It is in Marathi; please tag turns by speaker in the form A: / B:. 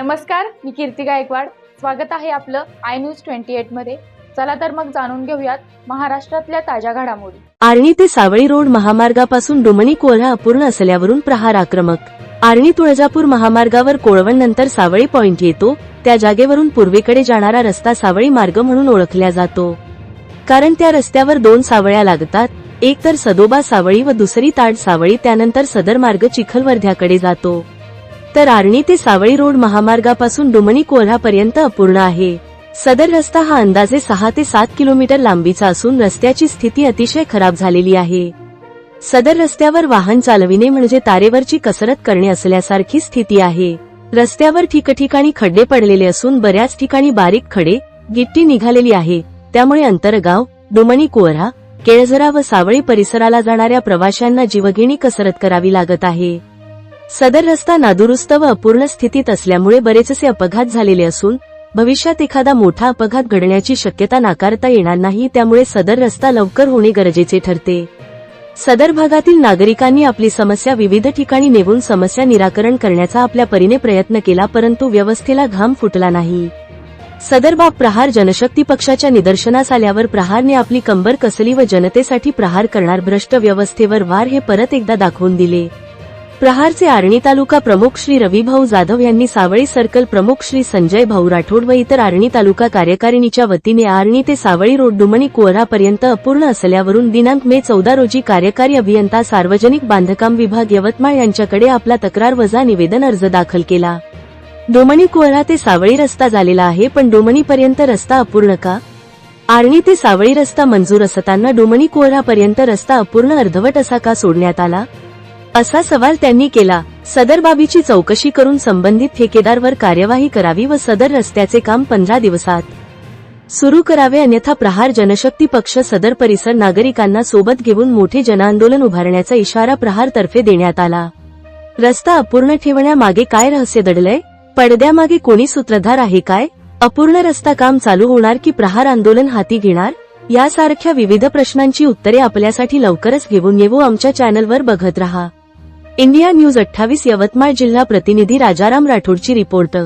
A: नमस्कार मी कीर्ती गायकवाड. स्वागत आहे आपलं आय न्यूज ट्वेंटी एटमध्ये. चला तर मग जाणून घेऊयात महाराष्ट्रातल्या ताज्या घडामोडी.
B: आर्णी ते सावळी रोड महामार्गापासून डुमणी कोल्हा अपूर्ण असल्यावरून प्रहार आक्रमक. आर्णी तुळजापूर महामार्गावर कोळवण नंतर सावळी पॉइंट येतो. त्या जागेवरून पूर्वेकडे जाणारा रस्ता सावळी मार्ग म्हणून ओळखला जातो. कारण त्या रस्त्यावर दोन सावळ्या लागतात. एक तर सदोबा सावळी व दुसरी ताड सावळी त्यानंतर सदर मार्ग चिखलवर्ध्याकडे जातो. तर आर्णी ते सावळी रोड महामार्गापासून डुमणी कोल्हापर्यंत अपूर्ण आहे. सदर रस्ता हा अंदाजे सहा ते सात किलोमीटर लांबीचा असून रस्त्याची स्थिती अतिशय खराब झालेली आहे. सदर रस्त्यावर वाहन चालविणे म्हणजे तारेवरची कसरत करणे असल्यासारखी स्थिती आहे. रस्त्यावर ठिकठिकाणी खड्डे पडलेले असून बऱ्याच ठिकाणी बारीक खडे गिट्टी निघालेली आहे. त्यामुळे अंतरगाव डुमणी कोहरा केळझरा व सावळी परिसराला जाणाऱ्या प्रवाशांना जीवघेणी कसरत करावी लागत आहे. सदर रस्ता नादुरुस्त व अपूर्ण स्थितीत असल्यामुळे बरेचसे अपघात झालेले असून भविष्यात एखादा मोठा अपघात घडण्याची शक्यता नाकारता येणार नाही त्यामुळे सदर रस्ता लवकर होणे गरजेचे ठरते. सदर भागातील नागरिकांनी आपली समस्या विविध ठिकाणी नेऊन समस्या निराकरण करण्याचा आपल्या परीने प्रयत्न केला परंतु व्यवस्थेला घाम फुटला नाही. सदर बाब प्रहार जनशक्ती पक्षाच्या निदर्शनास आल्यावर प्रहारने आपली कंबर कसली व जनतेसाठी प्रहार करणार भ्रष्ट व्यवस्थेवर वार हे परत एकदा दाखवून दिले. प्रहारचे आर्णी तालुका प्रमुख श्री रविभाऊ जाधव यांनी सावळी सर्कल प्रमुख श्री संजय भाऊ राठोड व इतर आर्णी तालुका कार्यकारिणीच्या वतीने आर्णी ते सावळी रोड डुमणी कोहरापर्यंत अपूर्ण असल्यावरून दिनांक मे चौदा रोजी कार्यकारी अभियंता सार्वजनिक बांधकाम विभाग यवतमाळ यांच्याकडे आपला तक्रार वजा निवेदन अर्ज दाखल केला. डोमणी कोहरा ते सावळी रस्ता झालेला आहे पण डोमणीपर्यंत रस्ता अपूर्ण का? आर्णी ते सावळी रस्ता मंजूर असताना डोमणी कोहरापर्यंत रस्ता अपूर्ण अर्धवट असा का सोडण्यात आला? असा सवाल त्यांनी केला. सदर बाबीची चौकशी करून संबंधित ठेकेदारवर कार्यवाही करावी व सदर रस्त्याचे काम पंधरा दिवसात सुरू करावे अन्यथा प्रहार जनशक्ती पक्ष सदर परिसर नागरिकांना सोबत घेऊन मोठे जनआंदोलन उभारण्याचा इशारा प्रहारतर्फे देण्यात आला. रस्ता अपूर्ण ठेवण्यामागे काय रहस्य दडलंय? पडद्यामागे कोणी सूत्रधार आहे काय? अपूर्ण रस्ता काम चालू होणार की प्रहार आंदोलन हाती घेणार? यासारख्या विविध प्रश्नांची उत्तरे आपल्यासाठी लवकरच घेऊन येऊ. आमच्या चॅनलवर बघत रहा. इंडिया न्यूज अठ्ठावीस यवतमाळ जिल्हा प्रतिनिधी राजाराम राठोडची रिपोर्ट.